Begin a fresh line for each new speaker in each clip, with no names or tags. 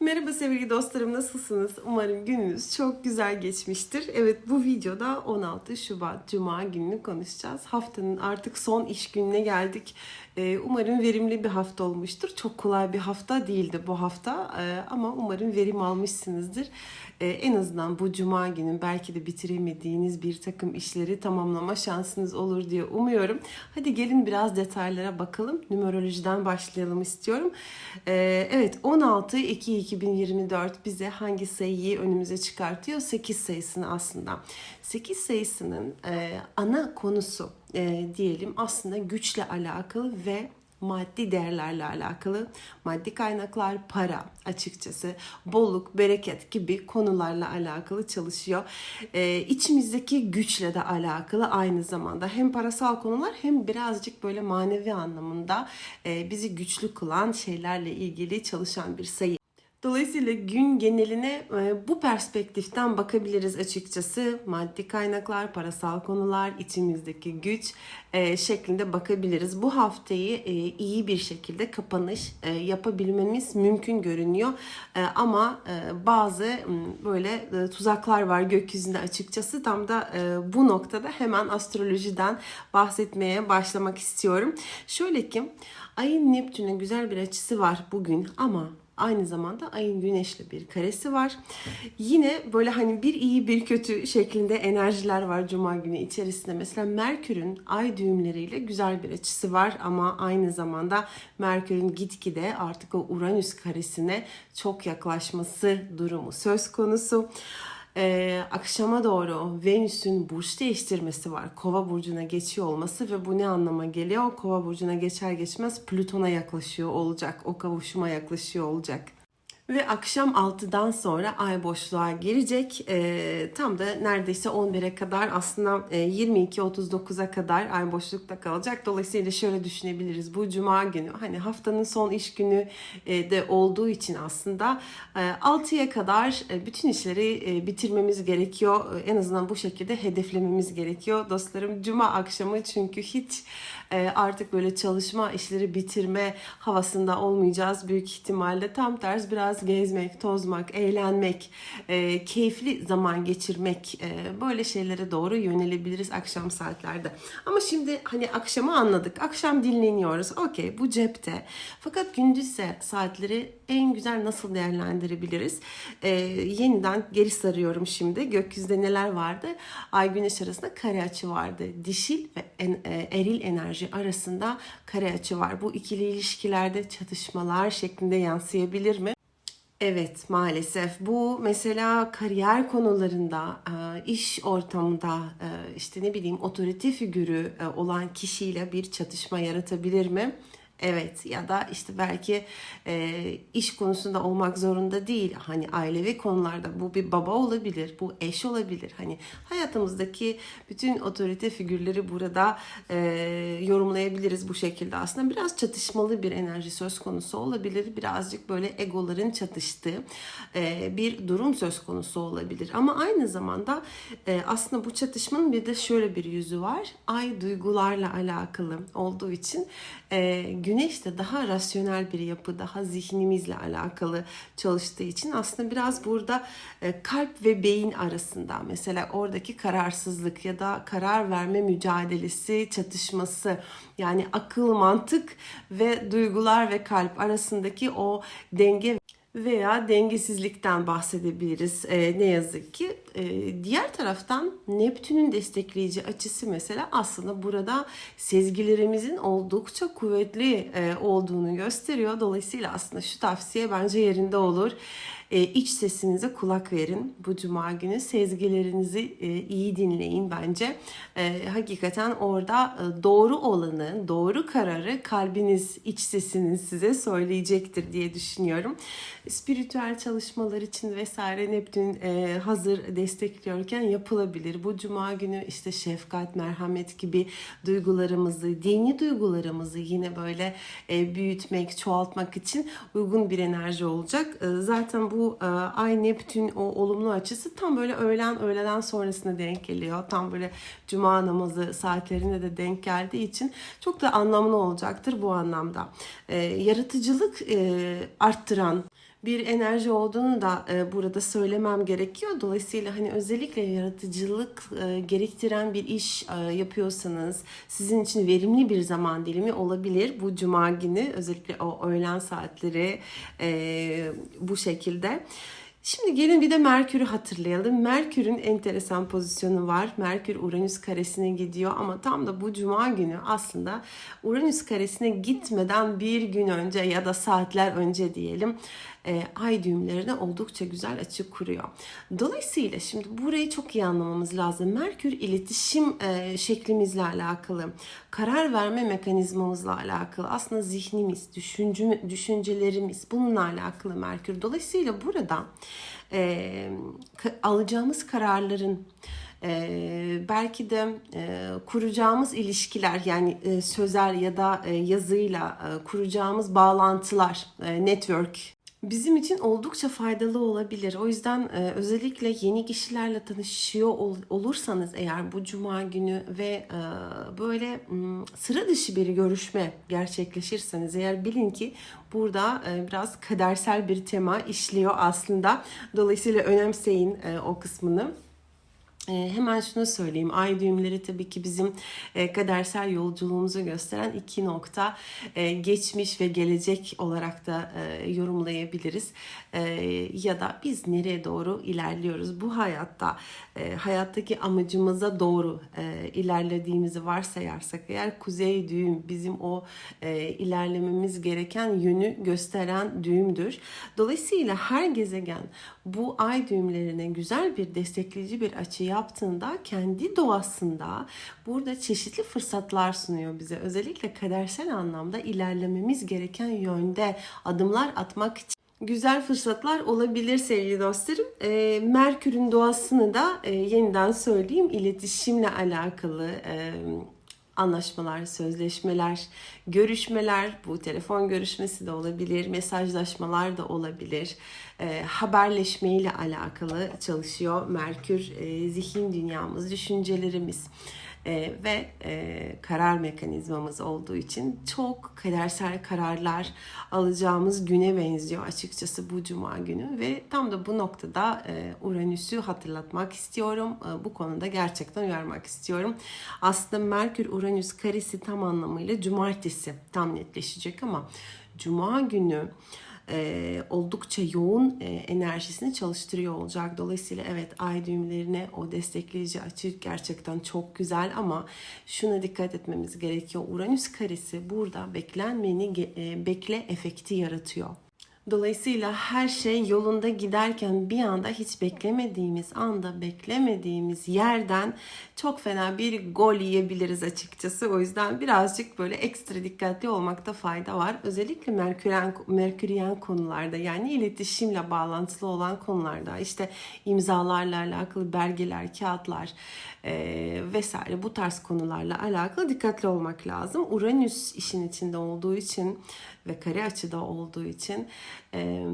Merhaba sevgili dostlarım nasılsınız? Umarım gününüz çok güzel geçmiştir. Evet bu videoda 16 Şubat Cuma gününü konuşacağız. Haftanın artık son iş gününe geldik. Ee, Umarım verimli bir hafta olmuştur. Çok kolay bir hafta değildi bu hafta Ee, ama umarım verim almışsınızdır. Ee, En azından bu Cuma günü belki de bitiremediğiniz bir takım işleri tamamlama şansınız olur diye umuyorum. Hadi gelin biraz detaylara bakalım. Numerolojiden başlayalım istiyorum. Evet 16 2 2024 bize hangi sayıyı önümüze çıkartıyor? 8 sayısını aslında. 8 sayısının e, ana konusu e, diyelim aslında güçle alakalı ve maddi değerlerle alakalı maddi kaynaklar, para açıkçası, bolluk, bereket gibi konularla alakalı çalışıyor. Ee, içimizdeki güçle de alakalı aynı zamanda hem parasal konular hem birazcık böyle manevi anlamında e, bizi güçlü kılan şeylerle ilgili çalışan bir sayı. Dolayısıyla gün geneline e, bu perspektiften bakabiliriz açıkçası. Maddi kaynaklar, parasal konular, içimizdeki güç e, şeklinde bakabiliriz. Bu haftayı e, iyi bir şekilde kapanış yapabilmemiz mümkün görünüyor. Ama bazı böyle tuzaklar var gökyüzünde açıkçası. Tam da bu noktada hemen astrolojiden bahsetmeye başlamak istiyorum. Şöyle ki Ayın Neptün'e güzel bir açısı var bugün ama Aynı zamanda ayın güneşle bir karesi var. Yine böyle hani bir iyi bir kötü şeklinde enerjiler var cuma günü içerisinde. Mesela Merkür'ün ay düğümleriyle güzel bir açısı var ama aynı zamanda Merkür'ün gitgide artık o Uranüs karesine çok yaklaşması durumu söz konusu. Ee, akşama doğru Venüs'ün burç değiştirmesi var. Kova burcuna geçiyor olması ve bu ne anlama geliyor? Kova burcuna geçer geçmez Plüton'a yaklaşıyor olacak. O kavuşuma yaklaşıyor olacak. Ve akşam 6'dan sonra ay boşluğa girecek. Ee, tam da neredeyse 11'e kadar aslında e, 22-39'a kadar ay boşlukta kalacak. Dolayısıyla şöyle düşünebiliriz. Bu cuma günü hani haftanın son iş günü e, de olduğu için aslında e, 6'ya kadar e, bütün işleri e, bitirmemiz gerekiyor. E, En azından bu şekilde hedeflememiz gerekiyor. Dostlarım cuma akşamı çünkü hiç e, artık böyle çalışma işleri bitirme havasında olmayacağız büyük ihtimalle. Tam ters biraz gezmek, tozmak, eğlenmek, e, keyifli zaman geçirmek e, böyle şeylere doğru yönelebiliriz akşam saatlerde. Ama şimdi hani akşamı anladık. Akşam dinleniyoruz. Okey bu cepte. Fakat gündüzse saatleri en güzel nasıl değerlendirebiliriz? E, yeniden geri sarıyorum şimdi. Gökyüzünde neler vardı? Ay güneş arasında kare açı vardı. Dişil ve en, e, eril enerji arasında kare açı var. Bu ikili ilişkilerde çatışmalar şeklinde yansıyabilir mi? Evet maalesef bu mesela kariyer konularında, e, iş ortamında e, işte ne bileyim otorite figürü e, olan kişiyle bir çatışma yaratabilir mi? Evet ya da işte belki e, iş konusunda olmak zorunda değil. Hani ailevi konularda bu bir baba olabilir, bu eş olabilir. Hani hayatımızdaki bütün otorite figürleri burada e, yorumlayabiliriz bu şekilde. Aslında biraz çatışmalı bir enerji söz konusu olabilir. Birazcık böyle egoların çatıştığı e, bir durum söz konusu olabilir. Ama aynı zamanda e, aslında bu çatışmanın bir de şöyle bir yüzü var. Ay duygularla alakalı olduğu için e, güneş de daha rasyonel bir yapı, daha zihnimizle alakalı çalıştığı için aslında biraz burada e, kalp ve beyin arasında mesela oradaki kararsızlık ya da karar verme mücadelesi, çatışması yani akıl, mantık ve duygular ve kalp arasındaki o denge veya dengesizlikten bahsedebiliriz e, ne yazık ki. E, diğer taraftan Neptün'ün destekleyici açısı mesela aslında burada sezgilerimizin oldukça kuvvetli e, olduğunu gösteriyor. Dolayısıyla aslında şu tavsiye bence yerinde olur. E, iç sesinize kulak verin bu cuma günü. Sezgilerinizi e, iyi dinleyin bence. E, hakikaten orada e, doğru olanı, doğru kararı kalbiniz, iç sesiniz size söyleyecektir diye düşünüyorum. Spiritüel çalışmalar için vesaire Neptün e, hazır destekliyorken yapılabilir. Bu cuma günü işte şefkat, merhamet gibi duygularımızı, dini duygularımızı yine böyle e, büyütmek, çoğaltmak için uygun bir enerji olacak. E, zaten bu e, Ay Neptün o olumlu açısı tam böyle öğlen öğleden sonrasına denk geliyor. Tam böyle cuma namazı saatlerine de denk geldiği için çok da anlamlı olacaktır bu anlamda. Yaratıcılık arttıran bir enerji olduğunu da e, burada söylemem gerekiyor. Dolayısıyla hani özellikle yaratıcılık e, gerektiren bir iş e, yapıyorsanız sizin için verimli bir zaman dilimi olabilir bu cuma günü özellikle o öğlen saatleri bu şekilde. Şimdi gelin bir de Merkür'ü hatırlayalım. Merkür'ün enteresan pozisyonu var. Merkür Uranüs karesine gidiyor ama tam da bu cuma günü aslında Uranüs karesine gitmeden bir gün önce ya da saatler önce diyelim e, ay düğümlerine oldukça güzel açı kuruyor. Dolayısıyla şimdi burayı çok iyi anlamamız lazım. Merkür iletişim e, şeklimizle alakalı, karar verme mekanizmamızla alakalı, aslında zihnimiz, düşünce, düşüncelerimiz bununla alakalı Merkür. Dolayısıyla burada e, alacağımız kararların e, belki de e, kuracağımız ilişkiler yani e, sözel ya da e, yazıyla e, kuracağımız bağlantılar, e, network bizim için oldukça faydalı olabilir. O yüzden e, özellikle yeni kişilerle tanışıyor ol- olursanız eğer bu cuma günü ve e, böyle m, sıra dışı bir görüşme gerçekleşirseniz eğer bilin ki burada e, biraz kadersel bir tema işliyor aslında. Dolayısıyla önemseyin e, o kısmını. Ee, hemen şunu söyleyeyim. Ay düğümleri tabii ki bizim e, kadersel yolculuğumuzu gösteren iki nokta. E, geçmiş ve gelecek olarak da e, yorumlayabiliriz. Ya da biz nereye doğru ilerliyoruz? Bu hayatta hayattaki amacımıza doğru ilerlediğimizi varsayarsak eğer kuzey düğüm bizim o ilerlememiz gereken yönü gösteren düğümdür. Dolayısıyla her gezegen bu ay düğümlerine güzel bir destekleyici bir açı yaptığında kendi doğasında burada çeşitli fırsatlar sunuyor bize. Özellikle kadersel anlamda ilerlememiz gereken yönde adımlar atmak için güzel fırsatlar olabilir sevgili dostlarım. E, Merkür'ün doğasını da e, yeniden söyleyeyim. İletişimle alakalı e, anlaşmalar, sözleşmeler, görüşmeler, bu telefon görüşmesi de olabilir, mesajlaşmalar da olabilir. E, haberleşme ile alakalı çalışıyor Merkür, e, zihin dünyamız, düşüncelerimiz. E, ve e, karar mekanizmamız olduğu için çok kadersel kararlar alacağımız güne benziyor açıkçası bu cuma günü ve tam da bu noktada e, Uranüs'ü hatırlatmak istiyorum. E, bu konuda gerçekten uyarmak istiyorum. Aslında Merkür Uranüs karesi tam anlamıyla cumartesi tam netleşecek ama cuma günü e, oldukça yoğun e, enerjisini çalıştırıyor olacak. Dolayısıyla evet ay düğümlerine o destekleyici açı gerçekten çok güzel ama şuna dikkat etmemiz gerekiyor. Uranüs karesi burada beklenmeni ge- e, bekle efekti yaratıyor. Dolayısıyla her şey yolunda giderken bir anda hiç beklemediğimiz anda beklemediğimiz yerden çok fena bir gol yiyebiliriz açıkçası. O yüzden birazcık böyle ekstra dikkatli olmakta fayda var. Özellikle merküryen, merküryen konularda yani iletişimle bağlantılı olan konularda işte imzalarla alakalı belgeler, kağıtlar e, vesaire bu tarz konularla alakalı dikkatli olmak lazım. Uranüs işin içinde olduğu için ve kare açıda olduğu için e,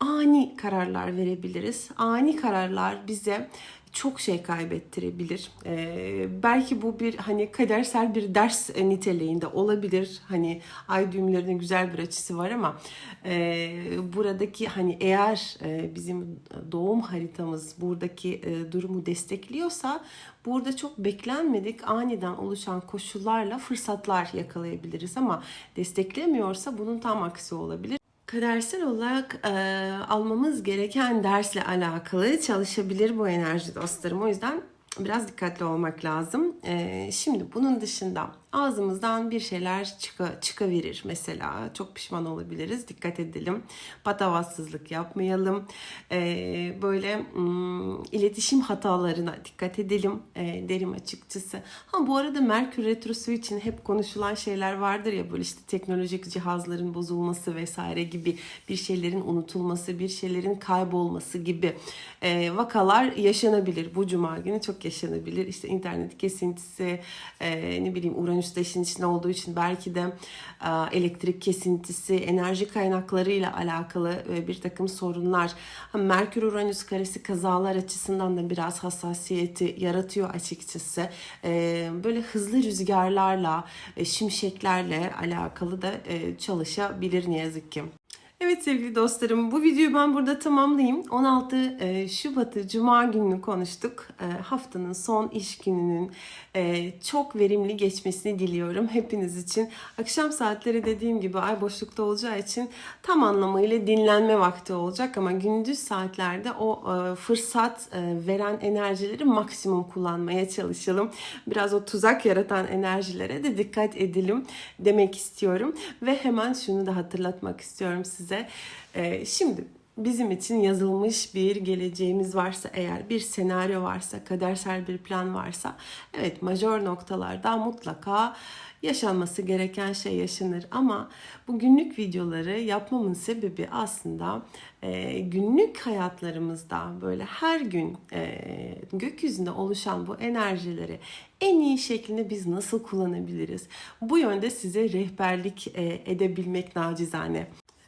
ani kararlar verebiliriz. Ani kararlar bize çok şey kaybettirebilir. Ee, belki bu bir hani kadersel bir ders niteliğinde olabilir. Hani ay düğümlerinin güzel bir açısı var ama e, buradaki hani eğer e, bizim doğum haritamız buradaki e, durumu destekliyorsa burada çok beklenmedik aniden oluşan koşullarla fırsatlar yakalayabiliriz ama desteklemiyorsa bunun tam aksi olabilir. Kadersel olarak e, almamız gereken dersle alakalı çalışabilir bu enerji dostlarım. O yüzden biraz dikkatli olmak lazım. E, şimdi bunun dışında ağzımızdan bir şeyler çıka, çıkaverir mesela. Çok pişman olabiliriz. Dikkat edelim. Patavatsızlık yapmayalım. E, böyle mm, iletişim hatalarına dikkat edelim e, derim açıkçası. Ha bu arada Merkür Retrosu için hep konuşulan şeyler vardır ya böyle işte teknolojik cihazların bozulması vesaire gibi bir şeylerin unutulması, bir şeylerin kaybolması gibi e, vakalar yaşanabilir. Bu cuma günü çok yaşanabilir. İşte internet kesintisi, e, ne bileyim Uranüs de işin içinde olduğu için belki de e, elektrik kesintisi, enerji kaynaklarıyla alakalı e, bir takım sorunlar. Merkür Uranüs karesi kazalar açısından da biraz hassasiyeti yaratıyor açıkçası. E, böyle hızlı rüzgarlarla, şimşeklerle alakalı da çalışabilir ne yazık ki. Evet sevgili dostlarım bu videoyu ben burada tamamlayayım. 16 e, Şubat'ı Cuma gününü konuştuk. E, Haftanın son iş gününün e, çok verimli geçmesini diliyorum hepiniz için. Akşam saatleri dediğim gibi ay boşlukta olacağı için tam anlamıyla dinlenme vakti olacak ama gündüz saatlerde o fırsat veren enerjileri maksimum kullanmaya çalışalım. Biraz o tuzak yaratan enerjilere de dikkat edelim demek istiyorum ve hemen şunu da hatırlatmak istiyorum size. Ee, şimdi bizim için yazılmış bir geleceğimiz varsa eğer bir senaryo varsa kadersel bir plan varsa evet majör noktalarda mutlaka yaşanması gereken şey yaşanır ama bu günlük videoları yapmamın sebebi aslında e, günlük hayatlarımızda böyle her gün e, gökyüzünde oluşan bu enerjileri en iyi şeklinde biz nasıl kullanabiliriz? Bu yönde size rehberlik e, edebilmek nacizane.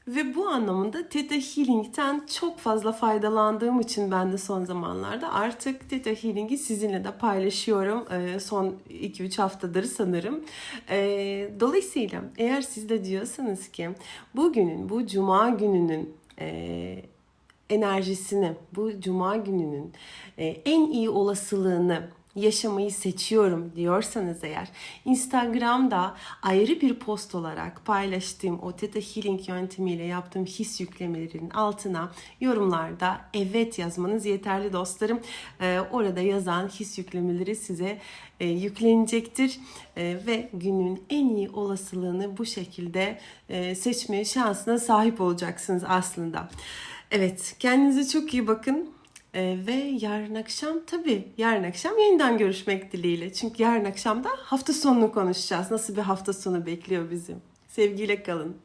Ve bu anlamında Theta Healing'ten çok fazla faydalandığım için ben de son zamanlarda artık Theta Healing'i sizinle de paylaşıyorum. Ee, son 2-3 haftadır sanırım. Ee, dolayısıyla eğer siz de diyorsanız ki bugünün, bu cuma gününün e, enerjisini, bu cuma gününün e, en iyi olasılığını yaşamayı seçiyorum diyorsanız eğer Instagram'da ayrı bir post olarak paylaştığım o Theta Healing yöntemiyle yaptığım his yüklemelerinin altına yorumlarda evet yazmanız yeterli dostlarım. Ee, orada yazan his yüklemeleri size e, yüklenecektir E, ve günün en iyi olasılığını bu şekilde e, seçme şansına sahip olacaksınız aslında. Evet kendinize çok iyi bakın. Ee, ve yarın akşam tabii yarın akşam yeniden görüşmek dileğiyle. Çünkü yarın akşam da hafta sonunu konuşacağız. Nasıl bir hafta sonu bekliyor bizi. Sevgiyle kalın.